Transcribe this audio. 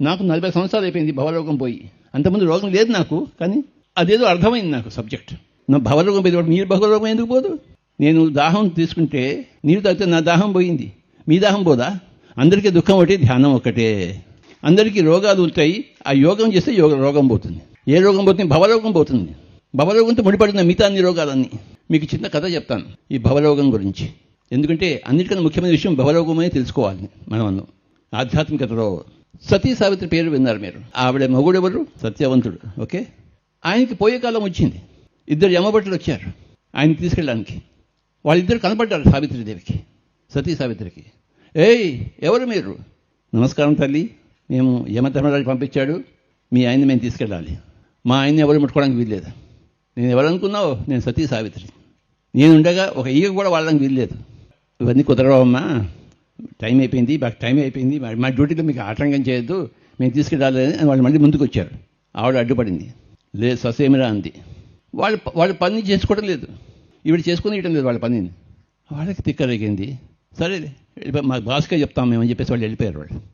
నాకు నలభై సంవత్సరాలు అయిపోయింది భవరోగం పోయి. అంతకుముందు రోగం లేదు నాకు కానీ అదేదో అర్థమైంది నాకు సబ్జెక్ట్. నా భవరోగం పోయింది మీరు భవరోగం ఎందుకు పోదు? నేను దాహం తీసుకుంటే నీరు తాగితే నా దాహం పోయింది. మీ దాహం పోదా? అందరికీ దుఃఖం ఒకటి ధ్యానం ఒకటే. అందరికీ రోగాలు ఉంటాయి. ఆ యోగం చేస్తే యోగ రోగం పోతుంది. ఏ రోగం పోతుంది? భవరోగం పోతుంది. భవరోగంతో ముడిపడిన మిగతా అన్ని రోగాలన్నీ. మీకు చిన్న కథ చెప్తాను ఈ భవరోగం గురించి. ఎందుకంటే అన్నిటికన్నా ముఖ్యమైన విషయం భవరోగమనే తెలుసుకోవాలి మనం ఆధ్యాత్మికతలో సతీ సావిత్రి పేరు విన్నారు మీరు. ఆవిడ మగుడెవరు? సత్యవంతుడు. ఓకే? ఆయనకి పోయే కాలం వచ్చింది. ఇద్దరు యమభట్టులు వచ్చారు. ఆయన తీసుకెళ్ళడానికి. వాళ్ళిద్దరు కనపడ్డారు సావిత్రిదేవికి సతీ సావిత్రికి. ఏయ్ ఎవరు మీరు? నమస్కారం తల్లి. మేము యమధర్మరాజు పంపించాడు. మీ ఆయన్ని మేము తీసుకెళ్ళాలి. మా ఆయన్ని ఎవరు ముట్టుకోవడానికి వీల్లేదు. నేను ఎవరనుకున్నావు నేను సతీ సావిత్రి నేను ఉండగా ఒక ఈగ కూడా వాళ్ళకి వీల్లేదు. ఇవన్నీ కుదరవమ్మా. టైం అయిపోయింది మాకు టైం అయిపోయింది మా- మా డ్యూటీలో మీకు ఆటంకం చేయొద్దు మేము తీసుకెళ్ళాలి అని వాళ్ళు మళ్ళీ ముందుకు వచ్చారు. ఆవిడ అడ్డుపడింది. లేదు ససేమిరా అంది. వాళ్ళు వాళ్ళు పని చేసుకోవడం లేదు. ఈవిడ చేసుకుని ఇవ్వడం లేదు వాళ్ళ పనిని. వాళ్ళకి తిక్కరేగింది. సరే మా బాస్కే చెప్తాం మేమని చెప్పేసి వాళ్ళు వెళ్ళిపోయారు వాళ్ళు.